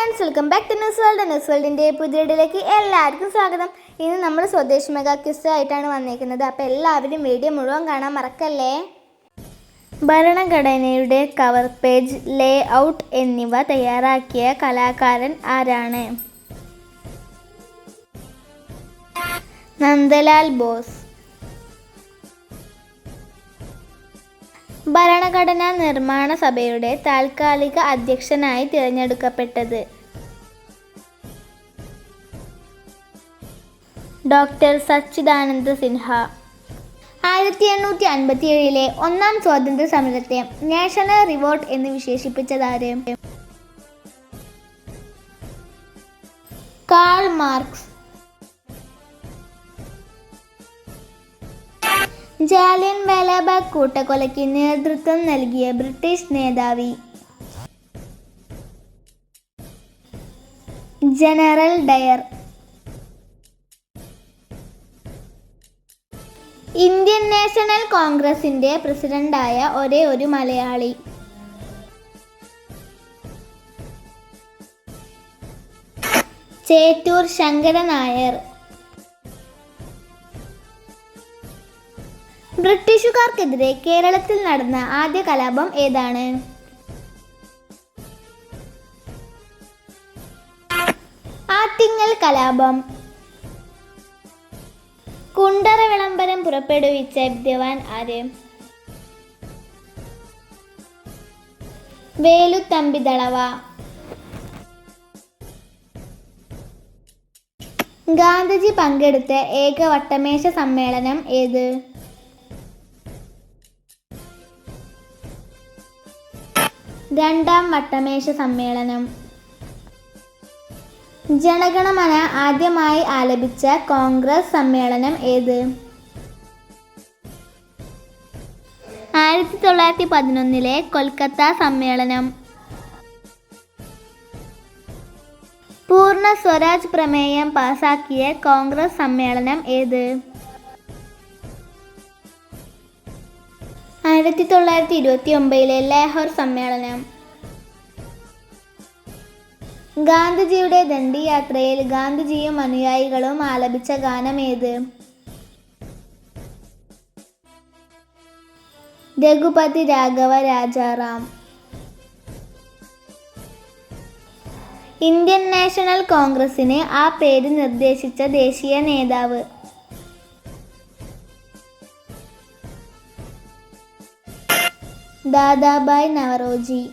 Friends welcome back to news world news വേൾഡിന്റെ പുതിയടിലേക്ക് എല്ലാവർക്കും സ്വാഗതം. ഇന്ന് നമ്മൾ സ്വദേശ് മെഗാ ക്വിസ് ആയിട്ടാണ് വന്നിരിക്കുന്നത് അപ്പോൾ എല്ലാവരും വീഡിയോ മുഴുവൻ കാണാൻ മറക്കല്ലേ? ഭരണഘടനയുടെ കവർ പേജ് ലേ ഔട്ട് എന്നിവ തയ്യാറാക്കിയ കലാകാരൻ ആരാണ്? നന്ദലാൽ ബോസ്. ഭരണഘടനാ നിർമ്മാണ സഭയുടെ താൽക്കാലിക അധ്യക്ഷനായി തിരഞ്ഞെടുക്കപ്പെട്ടത്. ഡോക്ടർ സച്ചിദാനന്ദ സിൻഹ. ആയിരത്തി എണ്ണൂറ്റി അൻപത്തി ഏഴിലെ ഒന്നാം സ്വാതന്ത്ര്യ സമരത്തെ നാഷണൽ റിവോൾട്ട് എന്ന് വിശേഷിപ്പിച്ചതാര്? Karl Marx. ജാലിയൻ വാലാബാഗ് കൂട്ടക്കൊലയ്ക്ക് നേതൃത്വം നൽകിയ British നേതാവി. General Dyer. Indian national കോൺഗ്രസിന്റെ പ്രസിഡന്റായ ഒരേ ഒരു മലയാളി. ചേറ്റൂർ ശങ്കരൻ നായർ. ബ്രിട്ടീഷുകാർക്കെതിരെ കേരളത്തിൽ നടന്ന ആദ്യ കലാപം ഏതാണ്? ആറ്റിങ്ങൽ കലാപം. കുണ്ടറ വിളംബരം പുറപ്പെടുവിച്ച വിദ്യവാൻ ആര്? വേലുത്തമ്പി ദളവ ഗാന്ധിജി പങ്കെടുത്ത ഏക വട്ടമേശ സമ്മേളനം ഏത്? രണ്ടാം വട്ടമേശ സമ്മേളനം. ജനഗണമന ആദ്യമായി ആലപിച്ച കോൺഗ്രസ് സമ്മേളനം ഏത്? ആയിരത്തി തൊള്ളായിരത്തി പതിനൊന്നിലെ കൊൽക്കത്ത സമ്മേളനം. പൂർണ സ്വരാജ് പ്രമേയം പാസാക്കിയ കോൺഗ്രസ് സമ്മേളനം ഏത്? ആയിരത്തി തൊള്ളായിരത്തി ഇരുപത്തി ഒമ്പതിലെ ലാഹോർ സമ്മേളനം. ഗാന്ധിജിയുടെ ദണ്ഡിയാത്രയിൽ ഗാന്ധിജിയും അനുയായികളും ആലപിച്ച ഗാനം ഏത് രഘുപതി രാഘവ രാജാറാം. ഇന്ത്യൻ നാഷണൽ കോൺഗ്രസിന് ആ പേര് നിർദ്ദേശിച്ച ദേശീയ നേതാവ്. ദാദാബായ് നവറോജി.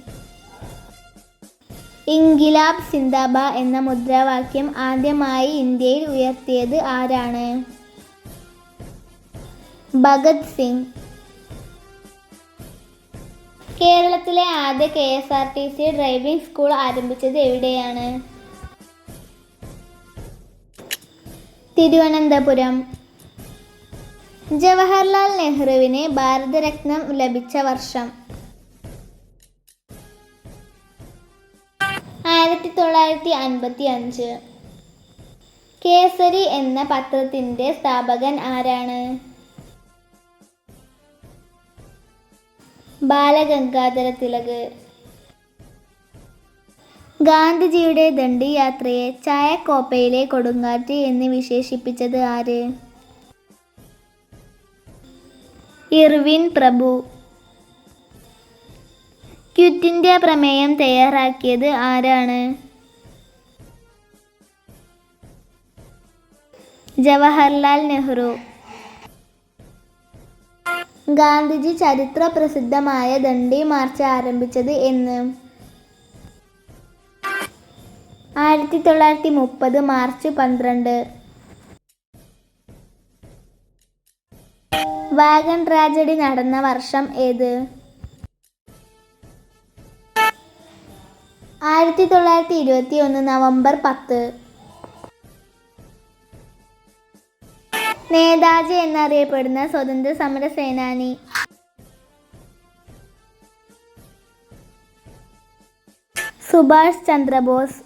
ഇൻഗിലാബ് സിന്ദാബ എന്ന മുദ്രാവാക്യം ആദ്യമായി ഇന്ത്യയിൽ ഉയർത്തിയത് ആരാണ്? ഭഗത് സിംഗ്. കേരളത്തിലെ ആദ്യ K S R T C driving school ആരംഭിച്ചത് എവിടെയാണ്? തിരുവനന്തപുരം. ജവഹർലാൽ നെഹ്റുവിന് ഭാരതരത്നം ലഭിച്ച വർഷം. ആയിരത്തി തൊള്ളായിരത്തി അൻപത്തി അഞ്ച് കേസരി എന്ന പത്രത്തിന്റെ സ്ഥാപകൻ ആരാണ്? ബാലഗംഗാധര തിലക്. ഗാന്ധിജിയുടെ ദണ്ഡിയാത്രയെ ചായക്കോപ്പയിലെ കൊടുങ്കാറ്റ് എന്ന് വിശേഷിപ്പിച്ചത് ആര്? ഇർവിൻ പ്രഭു. ക്യുറ്റിന്റെ പ്രമേയം തയ്യാറാക്കിയത് ആരാണ്? ജവഹർലാൽ നെഹ്റു. ഗാന്ധിജി ചരിത്ര പ്രസിദ്ധമായ ദണ്ഡി മാർച്ച് ആരംഭിച്ചത് എന്ന്. ആയിരത്തി തൊള്ളായിരത്തി മുപ്പത് മാർച്ച് പന്ത്രണ്ട്. വാഗൺ ട്രാജഡി നടന്ന വർഷം ഏത്? ആയിരത്തി തൊള്ളായിരത്തി ഇരുപത്തി ഒന്ന് നവംബർ പത്ത്. നേതാജി എന്നറിയപ്പെടുന്ന സ്വതന്ത്ര സമര സേനാനി. സുഭാഷ് ചന്ദ്രബോസ്.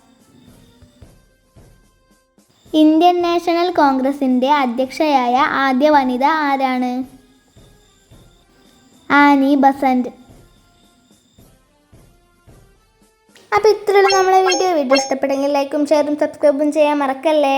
ഇന്ത്യൻ നാഷണൽ കോൺഗ്രസിന്റെ അധ്യക്ഷയായ ആദ്യ വനിത ആരാണ്? Annie Besant. അപ്പോൾ ഇത്രയുള്ള നമ്മളെ വീഡിയോ. വീഡിയോ ഇഷ്ടപ്പെട്ടെങ്കിൽ ലൈക്കും ഷെയറും സബ്സ്ക്രൈബും ചെയ്യാൻ മറക്കല്ലേ?